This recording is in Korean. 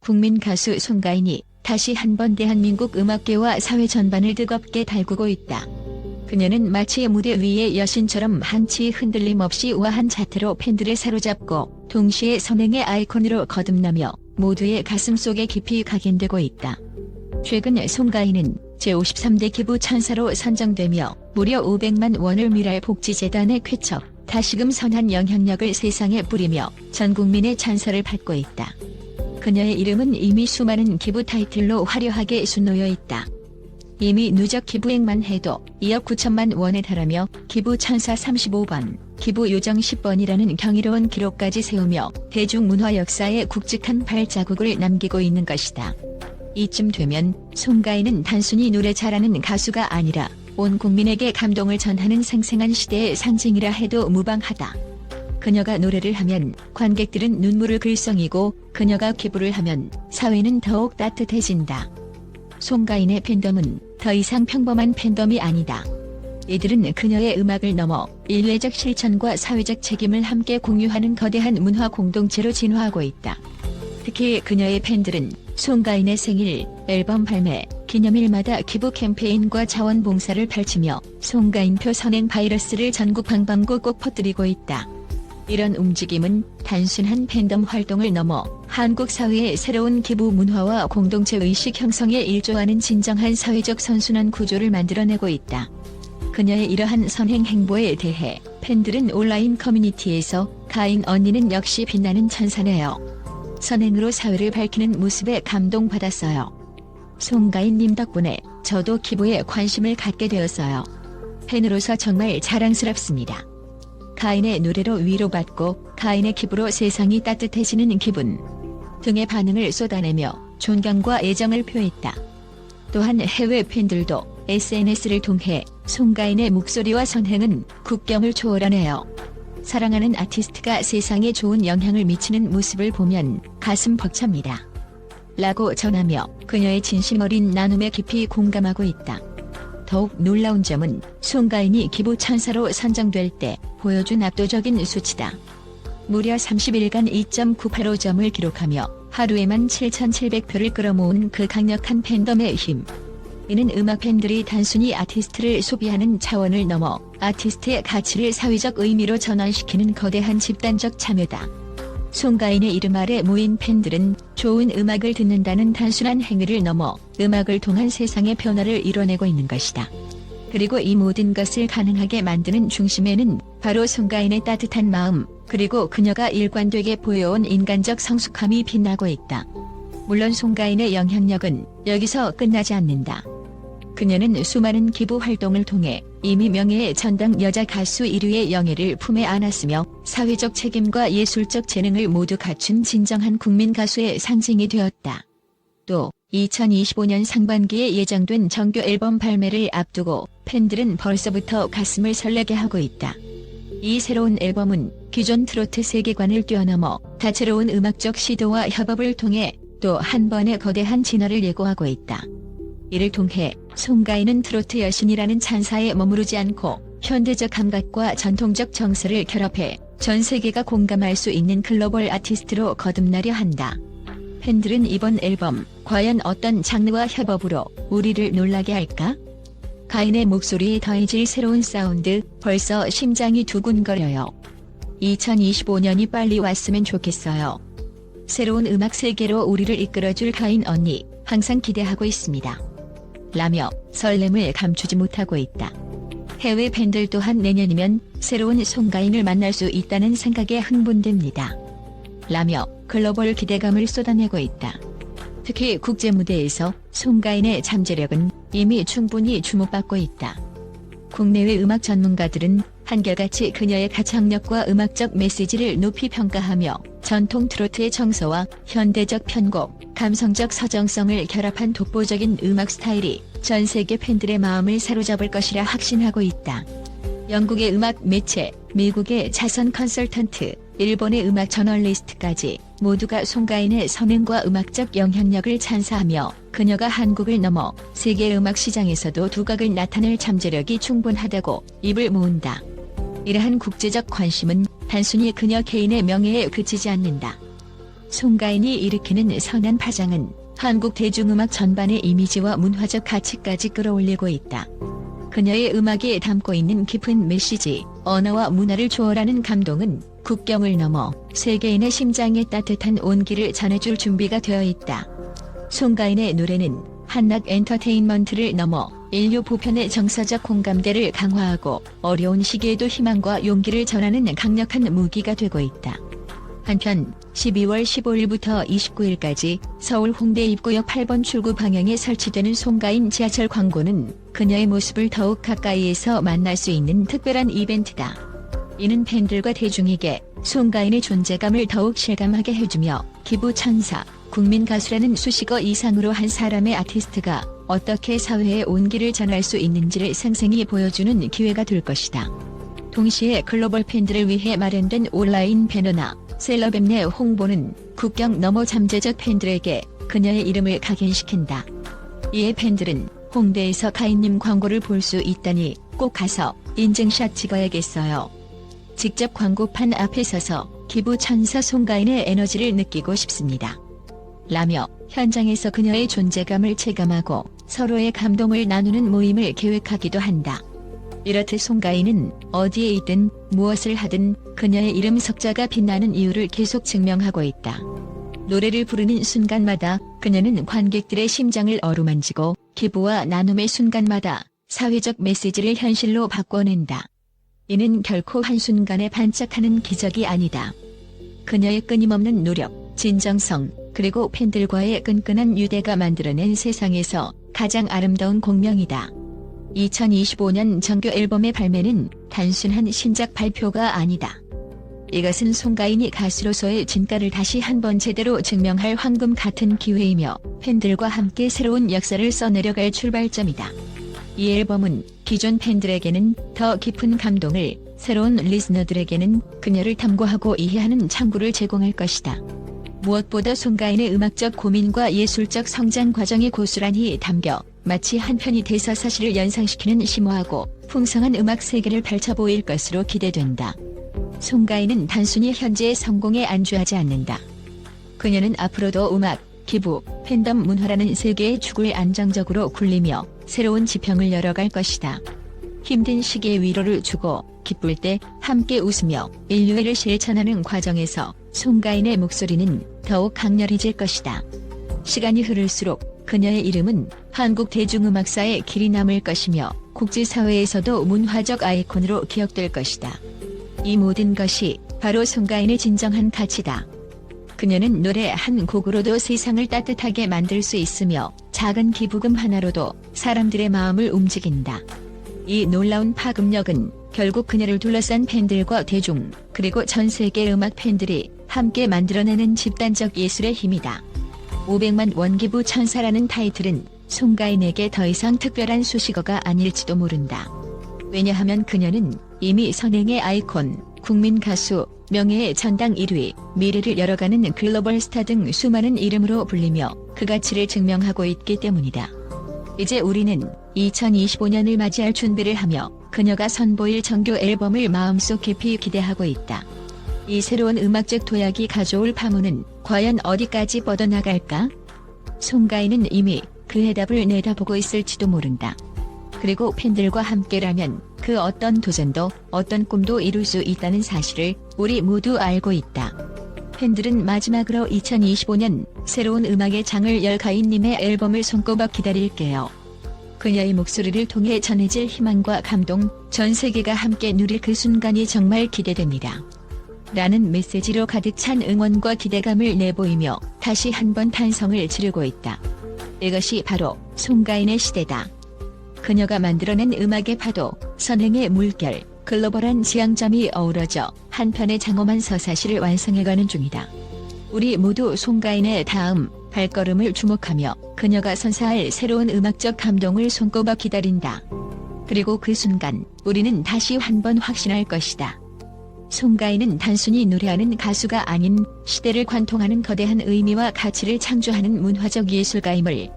국민 가수 송가인이 다시 한번 대한민국 음악계와 사회 전반을 뜨겁게 달구고 있다. 그녀는 마치 무대 위의 여신처럼 한치 흔들림 없이 우아한 자태로 팬들을 사로잡고 동시에 선행의 아이콘으로 거듭나며 모두의 가슴 속에 깊이 각인되고 있다. 최근 송가인은 제53대 기부 천사로 선정되며 무려 500만 원을 미랄 복지재단에 쾌척, 다시금 선한 영향력을 세상에 뿌리며 전 국민의 찬사를 받고 있다. 그녀의 이름은 이미 수많은 기부 타이틀로 화려하게 수놓여 있다. 이미 누적 기부액만 해도 2억 9천만 원에 달하며 기부 천사 35번, 기부 요정 10번이라는 경이로운 기록까지 세우며 대중문화 역사에 굵직한 발자국을 남기고 있는 것이다. 이쯤 되면 송가인은 단순히 노래 잘하는 가수가 아니라 온 국민에게 감동을 전하는 생생한 시대의 상징이라 해도 무방하다. 그녀가 노래를 하면 관객들은 눈물을 글썽이고 그녀가 기부를 하면 사회는 더욱 따뜻해진다. 송가인의 팬덤은 더 이상 평범한 팬덤이 아니다. 이들은 그녀의 음악을 넘어 인류적 실천과 사회적 책임을 함께 공유하는 거대한 문화 공동체로 진화하고 있다. 특히 그녀의 팬들은 송가인의 생일, 앨범 발매, 기념일마다 기부 캠페인과 자원봉사를 펼치며 송가인표 선행 바이러스를 전국 방방곡곡 퍼뜨리고 있다. 이런 움직임은 단순한 팬덤 활동을 넘어 한국 사회의 새로운 기부 문화와 공동체 의식 형성에 일조하는 진정한 사회적 선순환 구조를 만들어내고 있다. 그녀의 이러한 선행 행보에 대해 팬들은 온라인 커뮤니티에서 가인 언니는 역시 빛나는 천사네요. 선행으로 사회를 밝히는 모습에 감동받았어요. 송가인님 덕분에 저도 기부에 관심을 갖게 되었어요. 팬으로서 정말 자랑스럽습니다. 가인의 노래로 위로받고 가인의 기부로 세상이 따뜻해지는 기분 등의 반응을 쏟아내며 존경과 애정을 표했다. 또한 해외 팬들도 SNS를 통해 송가인의 목소리와 선행은 국경을 초월하네요. 사랑하는 아티스트가 세상에 좋은 영향을 미치는 모습을 보면 가슴 벅찹니다. 라고 전하며 그녀의 진심 어린 나눔에 깊이 공감하고 있다. 더욱 놀라운 점은 송가인이 기부 천사로 선정될 때 보여준 압도적인 수치다. 무려 30일간 2.985점을 기록하며 하루에만 7,700표를 끌어모은 그 강력한 팬덤의 힘. 이는 음악 팬들이 단순히 아티스트를 소비하는 차원을 넘어 아티스트의 가치를 사회적 의미로 전환시키는 거대한 집단적 참여다. 송가인의 이름 아래 모인 팬들은 좋은 음악을 듣는다는 단순한 행위를 넘어 음악을 통한 세상의 변화를 이뤄내고 있는 것이다. 그리고 이 모든 것을 가능하게 만드는 중심에는 바로 송가인의 따뜻한 마음, 그리고 그녀가 일관되게 보여온 인간적 성숙함이 빛나고 있다. 물론 송가인의 영향력은 여기서 끝나지 않는다. 그녀는 수많은 기부 활동을 통해 이미 명예의 전당 여자 가수 1위의 영예를 품에 안았으며 사회적 책임과 예술적 재능을 모두 갖춘 진정한 국민 가수의 상징이 되었다. 또 2025년 상반기에 예정된 정규 앨범 발매를 앞두고 팬들은 벌써부터 가슴을 설레게 하고 있다. 이 새로운 앨범은 기존 트로트 세계관을 뛰어넘어 다채로운 음악적 시도와 협업을 통해 또 한 번의 거대한 진화를 예고하고 있다. 이를 통해 송가인은 트로트 여신이라는 찬사에 머무르지 않고 현대적 감각과 전통적 정서를 결합해 전 세계가 공감할 수 있는 글로벌 아티스트로 거듭나려 한다. 팬들은 이번 앨범 과연 어떤 장르와 협업으로 우리를 놀라게 할까? 가인의 목소리에 더해질 새로운 사운드 벌써 심장이 두근거려요. 2025년이 빨리 왔으면 좋겠어요. 새로운 음악 세계로 우리를 이끌어줄 가인 언니 항상 기대하고 있습니다. 라며 설렘을 감추지 못하고 있다. 해외 팬들 또한 내년이면 새로운 송가인을 만날 수 있다는 생각에 흥분됩니다. 라며 글로벌 기대감을 쏟아내고 있다. 특히 국제 무대에서 송가인의 잠재력은 이미 충분히 주목받고 있다. 국내외 음악 전문가들은 한결같이 그녀의 가창력과 음악적 메시지를 높이 평가하며 전통 트로트의 정서와 현대적 편곡, 감성적 서정성을 결합한 독보적인 음악 스타일이 전 세계 팬들의 마음을 사로잡을 것이라 확신하고 있다. 영국의 음악 매체, 미국의 자선 컨설턴트, 일본의 음악 저널리스트까지 모두가 송가인의 선행과 음악적 영향력을 찬사하며 그녀가 한국을 넘어 세계 음악 시장에서도 두각을 나타낼 잠재력이 충분하다고 입을 모은다. 이러한 국제적 관심은 단순히 그녀 개인의 명예에 그치지 않는다. 송가인이 일으키는 선한 파장은 한국 대중음악 전반의 이미지와 문화적 가치까지 끌어올리고 있다. 그녀의 음악에 담고 있는 깊은 메시지, 언어와 문화를 초월하는 감동은 국경을 넘어 세계인의 심장에 따뜻한 온기를 전해줄 준비가 되어 있다. 송가인의 노래는 한낱 엔터테인먼트를 넘어 인류 보편의 정서적 공감대를 강화하고 어려운 시기에도 희망과 용기를 전하는 강력한 무기가 되고 있다. 한편 12월 15일부터 29일까지 서울 홍대 입구역 8번 출구 방향에 설치되는 송가인 지하철 광고는 그녀의 모습을 더욱 가까이에서 만날 수 있는 특별한 이벤트다. 이는 팬들과 대중에게 송가인의 존재감을 더욱 실감하게 해주며 기부 천사, 국민 가수라는 수식어 이상으로 한 사람의 아티스트가 어떻게 사회에 온기를 전할 수 있는지를 생생히 보여주는 기회가 될 것이다. 동시에 글로벌 팬들을 위해 마련된 온라인 배너나 셀럽 앱 내 홍보는 국경 너머 잠재적 팬들에게 그녀의 이름을 각인시킨다. 이에 팬들은 홍대에서 가인님 광고를 볼 수 있다니 꼭 가서 인증샷 찍어야겠어요. 직접 광고판 앞에 서서 기부 천사 송가인의 에너지를 느끼고 싶습니다. 라며 현장에서 그녀의 존재감을 체감하고 서로의 감동을 나누는 모임을 계획하기도 한다. 이렇듯 송가인은 어디에 있든 무엇을 하든 그녀의 이름 석자가 빛나는 이유를 계속 증명하고 있다. 노래를 부르는 순간마다 그녀는 관객들의 심장을 어루만지고 기부와 나눔의 순간마다 사회적 메시지를 현실로 바꿔낸다. 이는 결코 한순간에 반짝하는 기적이 아니다. 그녀의 끊임없는 노력, 진정성, 그리고 팬들과의 끈끈한 유대가 만들어낸 세상에서 가장 아름다운 공명이다. 2025년 정규 앨범의 발매는 단순한 신작 발표가 아니다. 이것은 송가인이 가수로서의 진가를 다시 한번 제대로 증명할 황금 같은 기회이며 팬들과 함께 새로운 역사를 써내려갈 출발점이다. 이 앨범은 기존 팬들에게는 더 깊은 감동을, 새로운 리스너들에게는 그녀를 탐구하고 이해하는 창구를 제공할 것이다. 무엇보다 송가인의 음악적 고민과 예술적 성장 과정이 고스란히 담겨 마치 한 편이 대사 사실을 연상시키는 심오하고 풍성한 음악 세계를 펼쳐 보일 것으로 기대된다. 송가인은 단순히 현재의 성공에 안주하지 않는다. 그녀는 앞으로도 음악, 기부, 팬덤 문화라는 세계의 축을 안정적으로 굴리며 새로운 지평을 열어갈 것이다. 힘든 시기에 위로를 주고 기쁠 때 함께 웃으며 인류애를 실천하는 과정에서 송가인의 목소리는 더욱 강렬해질 것이다. 시간이 흐를수록 그녀의 이름은 한국 대중음악사에 길이 남을 것이며 국제사회에서도 문화적 아이콘으로 기억될 것이다. 이 모든 것이 바로 송가인의 진정한 가치다. 그녀는 노래 한 곡으로도 세상을 따뜻하게 만들 수 있으며 작은 기부금 하나로도 사람들의 마음을 움직인다. 이 놀라운 파급력은 결국 그녀를 둘러싼 팬들과 대중, 그리고 전 세계 음악 팬들이 함께 만들어내는 집단적 예술의 힘이다. 500만 원기부 천사라는 타이틀은 송가인에게 더 이상 특별한 수식어가 아닐지도 모른다. 왜냐하면 그녀는 이미 선행의 아이콘, 국민 가수, 명예의 전당 1위, 미래를 열어가는 글로벌 스타 등 수많은 이름으로 불리며 그 가치를 증명하고 있기 때문이다. 이제 우리는 2025년을 맞이할 준비를 하며 그녀가 선보일 정규 앨범을 마음속 깊이 기대하고 있다. 이 새로운 음악적 도약이 가져올 파문은 과연 어디까지 뻗어나갈까? 송가인은 이미 그 해답을 내다보고 있을지도 모른다. 그리고 팬들과 함께라면 그 어떤 도전도 어떤 꿈도 이룰 수 있다는 사실을 우리 모두 알고 있다. 팬들은 마지막으로 2025년 새로운 음악의 장을 열 가인님의 앨범을 손꼽아 기다릴게요. 그녀의 목소리를 통해 전해질 희망과 감동, 전 세계가 함께 누릴 그 순간이 정말 기대됩니다. 라는 메시지로 가득 찬 응원과 기대감을 내보이며 다시 한번 탄성을 지르고 있다. 이것이 바로 송가인의 시대다. 그녀가 만들어낸 음악의 파도, 선행의 물결, 글로벌한 지향점이 어우러져 한편의 장엄한 서사시를 완성해가는 중이다. 우리 모두 송가인의 다음 발걸음을 주목하며 그녀가 선사할 새로운 음악적 감동을 손꼽아 기다린다. 그리고 그 순간 우리는 다시 한 번 확신할 것이다. 송가인은 단순히 노래하는 가수가 아닌 시대를 관통하는 거대한 의미와 가치를 창조하는 문화적 예술가임을